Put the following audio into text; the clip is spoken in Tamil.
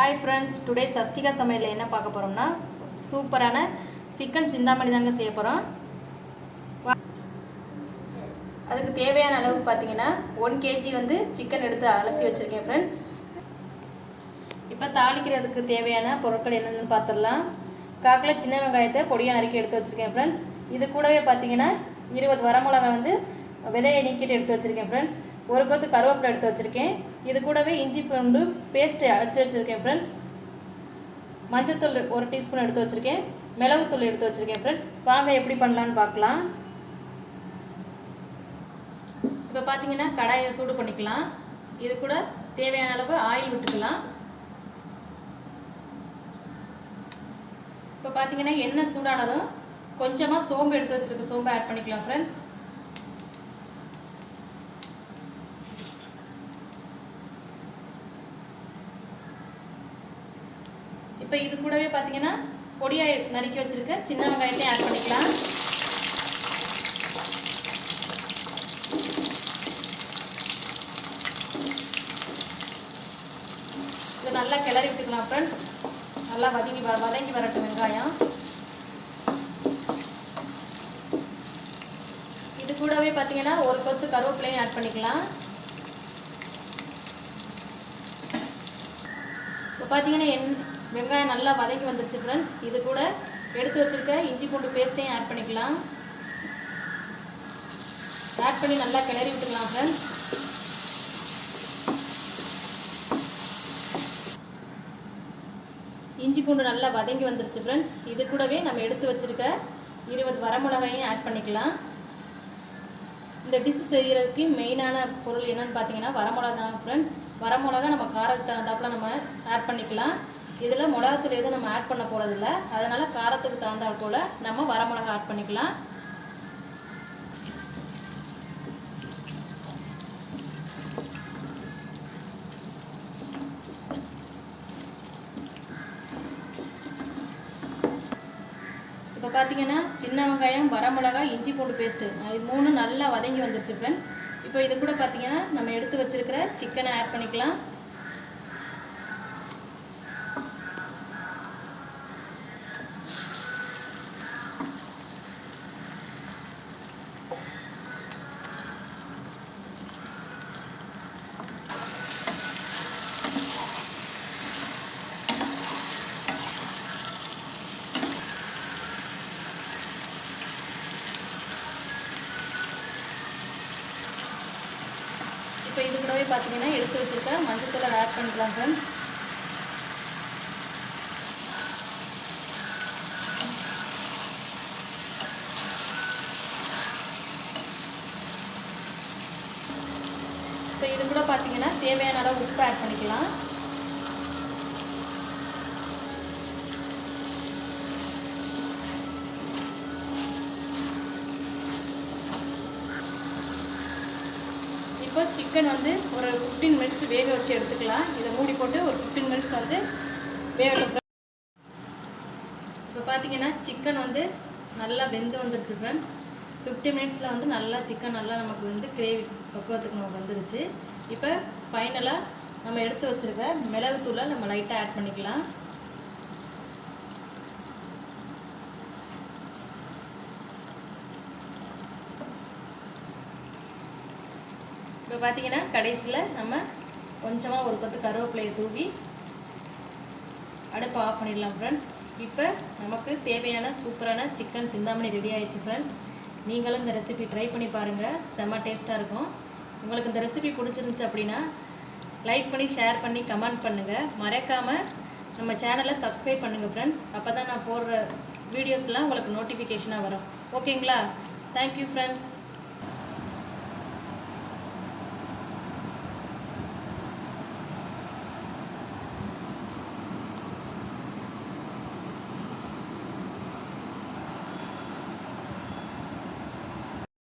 ஹாய் ஃப்ரெண்ட்ஸ் டுடே சஷ்டிகா சமையலில் என்ன பார்க்க போகிறோம்னா சூப்பரான சிக்கன் சிந்தாமணி தாங்க செய்ய போகிறோம் அதுக்கு தேவையான அளவு பார்த்தீங்கன்னா ஒன் கேஜி வந்து சிக்கன் எடுத்து அலசி வச்சுருக்கேன் ஃப்ரெண்ட்ஸ் இப்போ தாளிக்கிறதுக்கு தேவையான பொருட்கள் என்னென்னு பார்த்துடலாம். காக்கில் சின்ன வெங்காயத்தை பொடியாக நறுக்கி எடுத்து வச்சுருக்கேன் ஃப்ரெண்ட்ஸ் இது கூடவே பார்த்தீங்கன்னா இருபது வரமிளகாய் வந்து விதையை நீக்கிட்டு எடுத்து வச்சுருக்கேன் ஃப்ரெண்ட்ஸ் ஒரு கொத்து கருவேப்பிலை எடுத்து வச்சுருக்கேன். இது கூடவே இஞ்சி பூண்டு பேஸ்ட்டு அடித்து வச்சுருக்கேன் ஃப்ரெண்ட்ஸ் மஞ்சத்தூள் ஒரு டீஸ்பூன் எடுத்து வச்சுருக்கேன். மிளகுத்தூள் எடுத்து வச்சுருக்கேன் ஃப்ரெண்ட்ஸ் வாங்க எப்படி பண்ணலான்னு பார்க்கலாம். இப்போ பார்த்தீங்கன்னா கடாயை சூடு பண்ணிக்கலாம். இது கூட தேவையான அளவு ஆயில் விட்டுக்கலாம். இப்போ பார்த்தீங்கன்னா எண்ணெய் சூடானதும் கொஞ்சமாக சோம்பு எடுத்து வச்சுருக்க சோம்பு ஆட் பண்ணிக்கலாம் ஃப்ரெண்ட்ஸ் இப்போ இது கூடவே பார்த்தீங்கன்னா பொடியாக நறுக்கி வச்சுருக்க சின்ன வெங்காயத்தையும் ஆட் பண்ணிக்கலாம். இதை நல்லா கிளறி விட்டுக்கலாம் ஃப்ரெண்ட்ஸ் நல்லா வதங்கி வ வதங்கி வரட்டும் வெங்காயம். இது கூடவே பார்த்தீங்கன்னா ஒரு கொத்து கருவேப்பிலையும் ஆட் பண்ணிக்கலாம். இப்போ பார்த்தீங்கன்னா என் வெங்காயம் நல்லா வதக்கி வந்துருச்சு ஃப்ரெண்ட்ஸ் இது கூட எடுத்து வச்சுருக்க இஞ்சி பூண்டு பேஸ்ட்டையும் ஆட் பண்ணிக்கலாம். ஆட் பண்ணி நல்லா கிளறி விட்டுக்கலாம் ஃப்ரெண்ட்ஸ் இஞ்சி பூண்டு நல்லா வதங்கி வந்துருச்சு ஃப்ரெண்ட்ஸ் இது கூடவே நம்ம எடுத்து வச்சுருக்க இருபது வரமிளகாயும் ஆட் பண்ணிக்கலாம். இந்த டிஷ் செய்கிறதுக்கு மெயினான பொருள் என்னென்னு பார்த்தீங்கன்னா வரமிளகா ஃப்ரெண்ட்ஸ் வரமிளகா நம்ம காரத்துக்கு தகுந்தாப்புல நம்ம ஆட் பண்ணிக்கலாம். இதில் மிளகாத்தூள் எதுவும் நம்ம ஆட் பண்ண போகிறதில்ல அதனால் காரத்துக்கு தகுந்தால் போல் நம்ம வரமிளகா ஆட் பண்ணிக்கலாம். இப்போ பார்த்தீங்கன்னா சின்ன வெங்காயம் வரமிளகாய் இஞ்சி பூண்டு பேஸ்ட்டு இது மூணு நல்லா வதங்கி வந்துருச்சு ஃப்ரெண்ட்ஸ் இப்போ இது கூட பார்த்தீங்கன்னா நம்ம எடுத்து வச்சுருக்கிற சிக்கனை ஆட் பண்ணிக்கலாம். இப்போ இது கூடவே பார்த்தீங்கன்னா எடுத்து வச்சுருக்க மஞ்சத்தூளை ஆட் பண்ணிக்கலாம் ஃப்ரெண்ட்ஸ் இப்போ இது கூட பார்த்தீங்கன்னா தேவையான அளவு உப்பு ஆட் பண்ணிக்கலாம். இப்போ சிக்கன் வந்து ஒரு ஃபிஃப்டீன் மினிட்ஸ் வேக வச்சு எடுத்துக்கலாம். இதை மூடி போட்டு ஒரு ஃபிஃப்டீன் மினிட்ஸ் வந்து வேகட்டும். இப்போ பார்த்தீங்கன்னா சிக்கன் வந்து நல்லா வெந்து வந்துருச்சு ஃப்ரெண்ட்ஸ் ஃபிஃப்டி மினிட்ஸில் வந்து நல்லா சிக்கன் நல்லா நமக்கு வந்து கிரேவி பக்குவத்துக்கு நமக்கு வந்துருச்சு. இப்போ ஃபைனலாக நம்ம எடுத்து வச்சுருக்க மிளகுத்தூளை நம்ம லைட்டாக ஆட் பண்ணிக்கலாம். இப்போ பார்த்தீங்கன்னா கடைசியில் நம்ம கொஞ்சமாக ஒரு கொத்து கருவேப்பிலையை தூவி அடுப்பை ஆஃப் பண்ணிடலாம் ஃப்ரெண்ட்ஸ் இப்போ நமக்கு தேவையான சூப்பரான சிக்கன் சிந்தாமணி ரெடி ஆயிடுச்சு ஃப்ரெண்ட்ஸ் நீங்களும் இந்த ரெசிபி ட்ரை பண்ணி பாருங்கள் செம்ம டேஸ்ட்டாக இருக்கும். உங்களுக்கு இந்த ரெசிபி பிடிச்சிருந்துச்சு அப்படின்னா லைக் பண்ணி ஷேர் பண்ணி கமெண்ட் பண்ணுங்கள் மறக்காமல் நம்ம சேனலை சப்ஸ்கிரைப் பண்ணுங்கள் ஃப்ரெண்ட்ஸ் அப்போ தான் நான் போடுற வீடியோஸ்லாம் உங்களுக்கு நோட்டிஃபிகேஷனாக வரும். ஓகேங்களா தேங்க்யூ ஃப்ரெண்ட்ஸ்